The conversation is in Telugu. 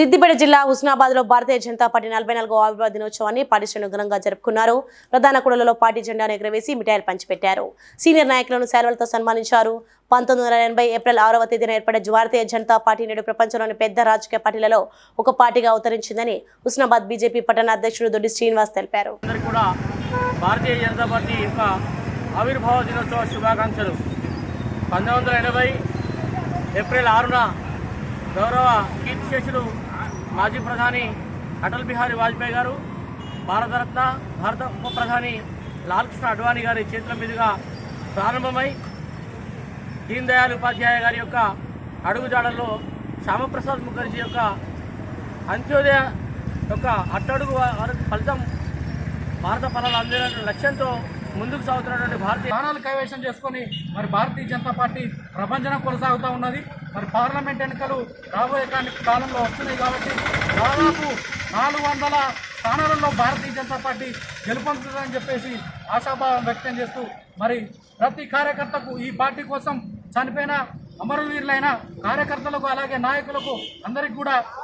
సిద్దిపేట జిల్లా హుస్నాబాద్ లో భారతీయ జనతా పార్టీ నలభై నాలుగో ఆవిర్భావ దినోత్సవాన్ని పాటిషన్ ఘనంగా జరుపుకున్నారు ప్రధాన కూడలలో పార్టీ జెండాను ఎగరవేసి మిఠాయిలు పంచిపెట్టారు సీనియర్ నాయకులను సేవలతో సన్మానించారు పంతొమ్మిది వందల ఎనభై ఏప్రిల్ ఆరవ తేదీన ఏర్పడే భారతీయ జనతా పార్టీ నేడు ప్రపంచంలోని పెద్ద రాజకీయ పార్టీలలో ఒక పార్టీగా అవతరించిందని హుస్నాబాద్ బీజేపీ పట్టణ అధ్యక్షుడు దొడ్డి శ్రీనివాస్ తెలిపారు భారతీయ పార్టీ పంతొమ్మిది వందల ఎనభై ఏప్రిల్ ఆరున గౌరవ మాజీ ప్రధాని అటల్ బిహారీ వాజ్పేయి గారు భారతరత్న భారత ఉప ప్రధాని లాల్కృష్ణ అడ్వాణి గారి చేతుల మీదుగా ప్రారంభమై దీన్ దయాళ్ ఉపాధ్యాయ గారి యొక్క అడుగుజాడల్లో శ్యామప్రసాద్ ముఖర్జీ యొక్క అంత్యోదయ యొక్క అట్టడుగు ఫలితం భారత ఫలాలు అందిన లక్ష్యంతో ముందుకు సాగుతున్నటువంటి భారతీయ ప్రాణాలు కైవేశం చేసుకొని మరి భారతీయ జనతా పార్టీ ప్రపంచం కొనసాగుతూ ఉన్నది మరి పార్లమెంట్ ఎన్నికలు రాబోయే కాలంలో వస్తున్నాయి కాబట్టి దాదాపు నాలుగు వందల స్థానాలలో భారతీయ జనతా పార్టీ గెలుపొందుతుందని చెప్పేసి ఆశాభావం వ్యక్తం చేస్తూ మరి ప్రతి కార్యకర్తకు ఈ పార్టీ కోసం చనిపోయిన అమరవీరులైన కార్యకర్తలకు అలాగే నాయకులకు అందరికీ కూడా